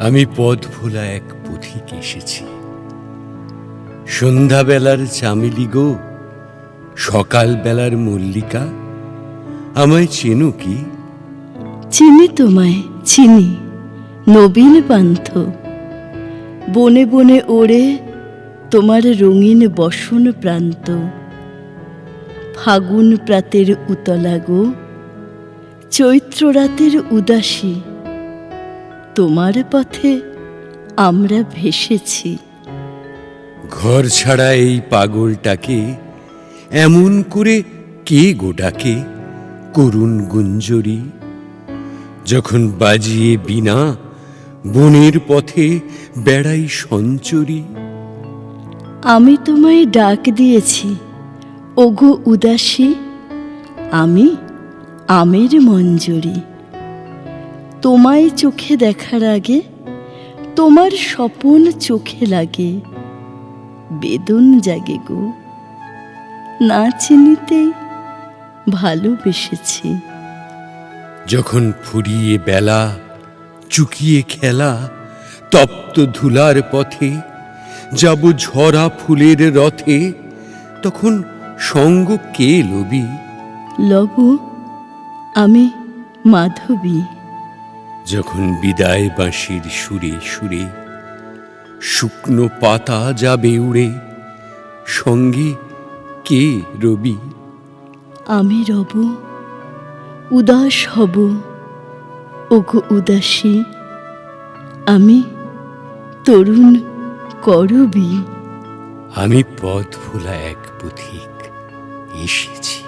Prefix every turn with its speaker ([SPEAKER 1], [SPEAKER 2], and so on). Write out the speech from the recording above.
[SPEAKER 1] আমি পথ ভোলা এক পথিক এসেছি। সন্ধ্যাবেলার চামেলি গো, সকালবেলার মল্লিকা, আমায় চেনো কি?
[SPEAKER 2] চিনি তোমায়, চিনি, নবীন পান্থ। বনে বনে ওড়ে তোমার রঙিন বসন প্রান্ত। ফাগুন প্রাতের উতলা গো, চৈত্র রাতের উদাসী। তোমার পথে আমরা ভেসেছি।
[SPEAKER 1] ঘর ছাড়া এই পাগলটাকে এমন করে কে গোটাকে করুণ গুঞ্জরি, যখন বাজিয়ে বিনা বনের পথে বেড়াই সঞ্চরি।
[SPEAKER 2] আমি তোমায় ডাক দিয়েছি। ওগো উদাসী, আমি আমের মঞ্জরি। তোমায় চোখে দেখার আগে, তোমার স্বপন চোখে লাগে। বেদন জাগে গো, না চিনিতেই ভালোবেসেছি।
[SPEAKER 1] যখন ফুরিয়ে বেলা, চুকিয়ে খেলা, তপ্ত ধুলার পথে যাব ঝরা ফুলের রথে তখন সঙ্গ কে লবি?
[SPEAKER 2] লব আমি মাধবী।
[SPEAKER 1] যখন বিদায় বাঁশির সুরে সুরে শুকনো পাতা যাবে উড়ে সঙ্গে কে রবি?
[SPEAKER 2] আমি রব উদাস হব ওগো উদাসী। আমি তরুণ করবি?
[SPEAKER 1] আমি পথ ভোলা এক পথিক এসেছি।